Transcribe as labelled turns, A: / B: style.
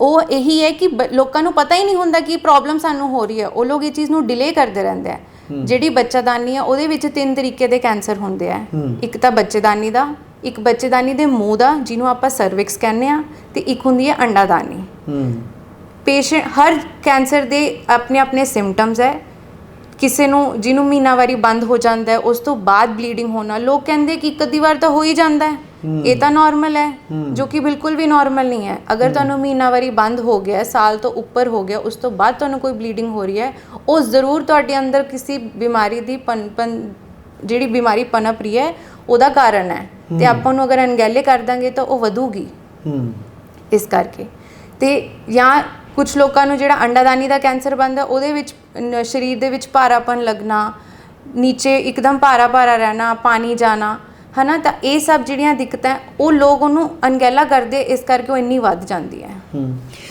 A: ਉਹ ਇਹੀ ਹੈ ਕਿ ਬ- ਲੋਕਾਂ ਨੂੰ ਪਤਾ ਹੀ ਨਹੀਂ ਹੁੰਦਾ ਕਿ ਪ੍ਰੋਬਲਮ ਸਾਨੂੰ ਹੋ ਰਹੀ ਹੈ। ਉਹ ਲੋਕ ਇਹ ਚੀਜ਼ ਨੂੰ ਡਿਲੇ ਕਰਦੇ ਰਹਿੰਦੇ ਆ। ਜਿਹੜੀ ਬੱਚੇਦਾਨੀ ਆ ਉਹਦੇ ਵਿੱਚ ਤਿੰਨ ਤਰੀਕੇ ਦੇ ਕੈਂਸਰ ਹੁੰਦੇ ਆ। ਇੱਕ ਤਾਂ ਬੱਚੇਦਾਨੀ ਦਾ ਇੱਕ ਬੱਚੇਦਾਨੀ ਦੇ ਮੂੰਹ ਦਾ ਜਿਹਨੂੰ ਆਪਾਂ ਸਰਵਿਕਸ ਕਹਿੰਦੇ ਆ ਤੇ ਇੱਕ ਹੁੰਦੀ ਹੈ ਅੰਡਾਦਾਨੀ।
B: ਹੂੰ।
A: ਪੇਸ਼ੈਂਟ ਹਰ ਕੈਂਸਰ ਦੇ ਆਪਣੇ ਆਪਣੇ ਸਿੰਪਟਮਸ ਹੈ। ਕਿਸੇ ਨੂੰ ਜਿਹਨੂੰ ਮਹੀਨਾਵਾਰੀ ਬੰਦ ਹੋ ਜਾਂਦਾ ਹੈ ਉਸ ਤੋਂ ਬਾਅਦ ਬਲੀਡਿੰਗ ਹੋਣਾ। ਲੋਕ ਕਹਿੰਦੇ ਕਿ ਇੱਕ ਅੱਧੀ ਵਾਰ ਤਾਂ ਹੋ ਹੀ ਜਾਂਦਾ ਹੈ। ਇਹ ਤਾਂ ਨਾਰਮਲ ਹੈ ਜੋ ਕਿ ਬਿਲਕੁਲ ਵੀ ਨਾਰਮਲ ਨਹੀਂ ਹੈ। ਅਗਰ ਤੁਹਾਨੂੰ ਮਹੀਨਾਵਾਰੀ ਬੰਦ ਹੋ ਗਿਆ ਹੈ, ਸਾਲ ਤੋਂ ਉੱਪਰ ਹੋ ਗਿਆ ਉਸ ਤੋਂ ਬਾਅਦ ਤੁਹਾਨੂੰ ਕੋਈ ਬਲੀਡਿੰਗ ਹੋ ਰਹੀ ਹੈ ਉਹ ਜ਼ਰੂਰ ਤੁਹਾਡੇ ਅੰਦਰ ਕਿਸੇ ਬਿਮਾਰੀ ਦੀ ਪਨਪਨ ਜਿਹੜੀ ਬਿਮਾਰੀ ਪਨਪ ਰਹੀ ਹੈ ਉਹਦਾ ਕਾਰਨ ਹੈ। ਤੇ ਆਪਾਂ ਨੂੰ ਅਗਰ ਅਣਗਹਿਲੇ ਕਰ ਦਾਂਗੇ ਤਾਂ ਉਹ ਵਧੂਗੀ।
B: ਹੂੰ।
A: ਇਸ ਕਰਕੇ। ਤੇ ਜਾਂ ਕੁਝ ਲੋਕਾਂ ਨੂੰ ਜਿਹੜਾ ਅੰਡਾਦਾਨੀ ਦਾ ਕੈਂਸਰ ਬਣਦਾ ਉਹਦੇ ਵਿੱਚ ਨ- ਸਰੀਰ ਦੇ ਵਿੱਚ ਭਾਰਾਪਨ ਲੱਗਣਾ ਨੀਚੇ ਇੱਕਦਮ ਭਾਰਾ ਭਾਰਾ ਰਹਿਣਾ ਪਾਣੀ ਜਾਣਾ ਹਨਾ, ਤਾਂ ਇਹ ਸਭ ਜਿਹੜੀਆਂ ਦਿੱਕਤਾਂ, ਉਹ ਲੋਕ ਉਹਨੂੰ ਅਣਗਹਿਲਾ ਕਰਦੇ, ਇਸ ਕਰਕੇ ਉਹ ਇੰਨੀ ਵੱਧ ਜਾਂਦੀ ਹੈ।
B: ਹੂੰ।